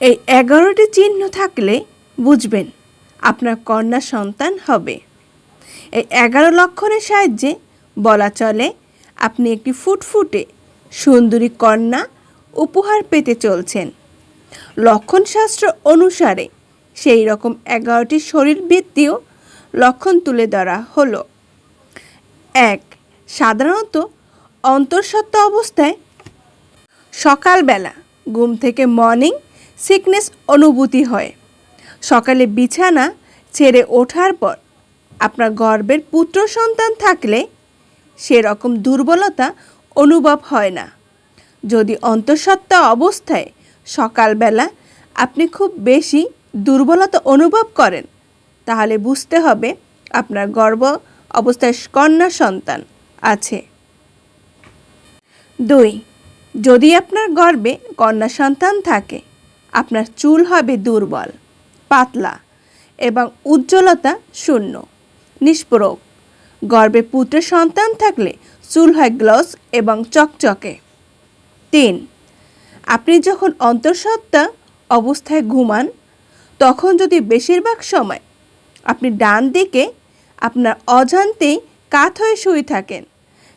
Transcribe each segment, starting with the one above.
এই এগারোটি চিহ্ন থাকলে বুঝবেন আপনার কন্যা সন্তান হবে। এই এগারো লক্ষণের সাহায্যে বলা চলে, আপনি একটি ফুটফুটে সুন্দরী কন্যা উপহার পেতে চলছেন। লক্ষণশাস্ত্র অনুসারে সেই রকম এগারোটি শরীরবৃত্তীয় লক্ষণ তুলে ধরা হলো। এক, সাধারণত অন্তঃসত্ত্বা অবস্থায় সকালবেলা ঘুম থেকে মর্নিং সিকনেস অনুভূতি হয়। সকালে বিছানা ছেড়ে ওঠার পর আপনার গর্বের পুত্র সন্তান থাকলে সেরকম দুর্বলতা অনুভব হয় না। যদি অন্তঃসত্ত্বা অবস্থায় সকালবেলা আপনি খুব বেশি দুর্বলতা অনুভব করেন, তাহলে বুঝতে হবে আপনার গর্ব অবস্থায় কন্যা সন্তান আছে। দুই, যদি আপনার গর্বে কন্যা সন্তান থাকে আপনার চুল হবে দুর্বল, পাতলা এবং উজ্জ্বলতা শূন্য নিষ্প্রক গর্ভে পুত্রের সন্তান থাকলে চুল হয় গ্লস এবং চকচকে। তিন, আপনি যখন অন্তঃসত্ত্বা অবস্থায় ঘুমান, তখন যদি বেশিরভাগ সময় আপনি ডান দিকে আপনার অজান্তেই কাত হয়ে শুয়ে থাকেন,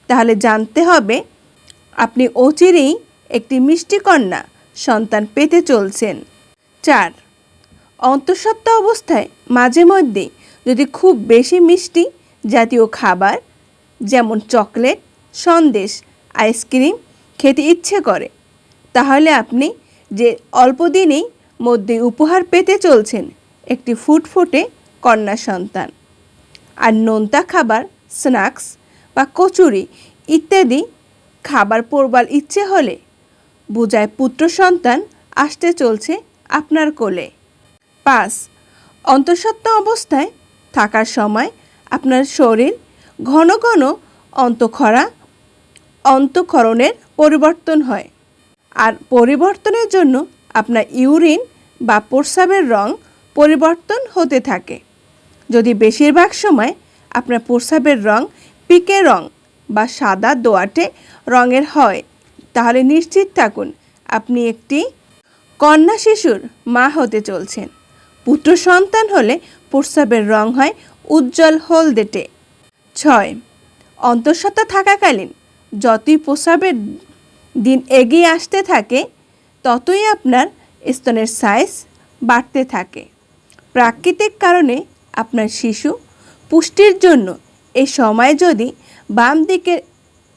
তাহলে জানতে হবে আপনি অচিরেই একটি মিষ্টি কন্যা সন্তান পেতে চলছেন। চার, অন্তঃসত্ত্বা অবস্থায় মাঝে মধ্যে যদি খুব বেশি মিষ্টি জাতীয় খাবার যেমন চকলেট, সন্দেশ, আইসক্রিম খেতে ইচ্ছে করে, তাহলে আপনি যে অল্প দিনেই মধ্যে উপহার পেতে চলছেন একটি ফুটফুটে কন্যা সন্তান। আর নোনতা খাবার, স্ন্যাক্স বা কচুরি ইত্যাদি খাবার পড়বার ইচ্ছে হলে বোঝায় পুত্র সন্তান আসতে চলছে আপনার কোলে। পাঁচ, অন্তঃসত্ত্বা অবস্থায় থাকার সময় আপনার শরীর ঘন ঘন অন্তঃক্ষরা, অন্তঃক্ষরণের পরিবর্তন হয়। আর পরিবর্তনের জন্য আপনার ইউরিন বা প্রস্রাবের রং পরিবর্তন হতে থাকে। যদি বেশিরভাগ সময় আপনার প্রস্রাবের রং পিকে রং বা সাদা দোয়াটে রঙের হয় তাহলে নিশ্চিত থাকুন, আপনি একটি কন্যা শিশুর মা হতে চলছেন। পুত্র সন্তান হলে প্রস্রাবের রং হয় উজ্জ্বল হলদেটে। ছয়, অন্তঃসত্ত্বা থাকাকালীন যতই প্রস্রাবের দিন এগিয়ে আসতে থাকে, ততই আপনার স্তনের সাইজ বাড়তে থাকে। প্রাকৃতিক কারণে আপনার শিশু পুষ্টির জন্য এই সময় যদি বাম দিকের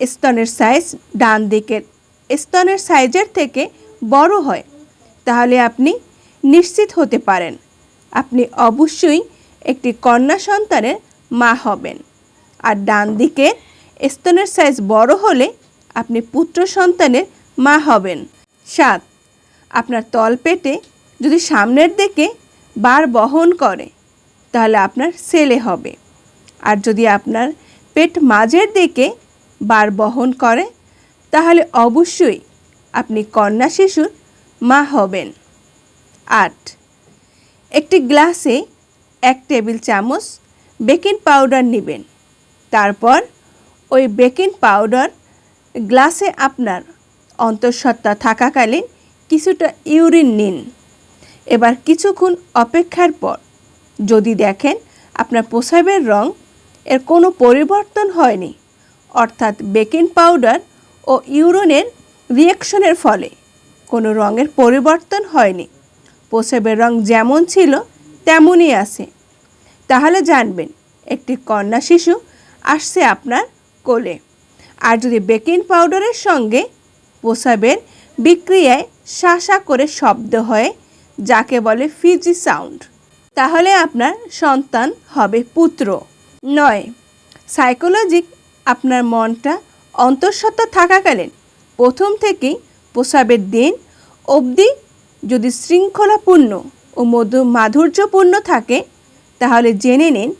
স্তনের সাইজ ডান দিকের স্তনের সাইজের থেকে বড় হয়, তাহলে আপনি নিশ্চিত হতে পারেন। আপনি অবশ্যই একটি কন্যা সন্তানের মা হবেন। আর ডান দিকে স্তনের সাইজ বড় হলে আপনি পুত্র সন্তানের মা হবেন। সাত, আপনার তলপেটে যদি সামনের দিকে বার বহন করে, তাহলে আপনার ছেলে হবে। আর যদি আপনার পেট মাঝের দিকে বার বহন করে তাহলে অবশ্যই আপনি কন্যা শিশুর মা হবেন। আট, একটি গ্লাসে এক টেবিল চামচ বেকিং পাউডার নেবেন। তারপর ওই বেকিং পাউডার গ্লাসে আপনার অন্তঃসত্ত্বা থাকাকালীন কিছুটা ইউরিন নিন। এবার কিছুক্ষণ অপেক্ষার পর যদি দেখেন আপনার প্রসাবের রং এর কোনো পরিবর্তন হয়নি, অর্থাৎ বেকিং পাউডার ও ইউরিনের রিয়াকশনের ফলে কোনো রঙের পরিবর্তন হয়নি। প্রসাবের রং যেমন ছিল, তেমনই আছে। তাহলে জানবেন, একটি কন্যা শিশু আসছে আপনার কোলে। আর যদি বেকিং পাউডারের সঙ্গে প্রসাবের বিক্রিয়ায় শাসা করে শব্দ হয়, যাকে বলে ফিজি সাউন্ড, তাহলে আপনার সন্তান হবে পুত্র। নয়, সাইকোলজিক আপনার মনটা অন্তঃসত্ত্বা থাকাকালীন প্রথম থেকেই প্রসাবের দিন অবধি যদি শৃঙ্খলাপূর্ণ ও মধু মাধুর্যপূর্ণ থাকে, তাহলে জেনে নিন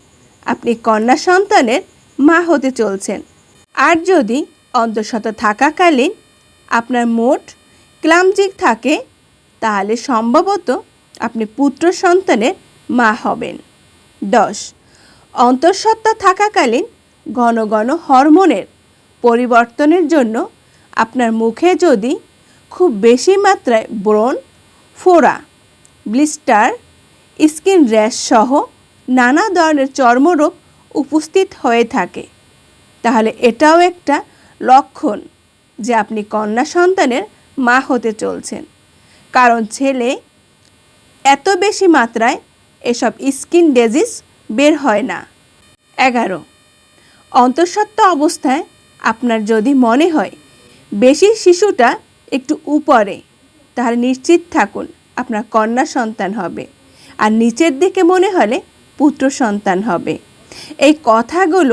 আপনি কন্যা সন্তানের মা হতে চলছেন। আর যদি অন্তঃসত্ত্বা থাকাকালীন আপনার মোট ক্লামজিক থাকে, তাহলে সম্ভবত আপনি পুত্র সন্তানের মা হবেন। দশ, অন্তঃসত্ত্বা থাকাকালীন ঘন ঘন হরমোনের পরিবর্তনের জন্য আপনার মুখে যদি খুব বেশি মাত্রায় ব্রণ, ফোড়া, ব্লিস্টার, স্কিন র্যাশ সহ নানা ধরনের চর্মরোগ উপস্থিত হয়ে থাকে, তাহলে এটাও একটা লক্ষণ যে আপনি কন্যা সন্তানের মা হতে চলছেন। কারণ ছেলে এত বেশি মাত্রায় এসব স্কিন ডিজিজ বের হয় না। এগারো, অন্তঃসত্ত্বা অবস্থায় আপনার যদি মনে হয় বেশি শিশুটা একটু উপরে, তাহলে নিশ্চিত থাকুন আপনার কন্যা সন্তান হবে। আর নিচের দিকে মনে হলে পুত্র সন্তান হবে। এই কথাগুলো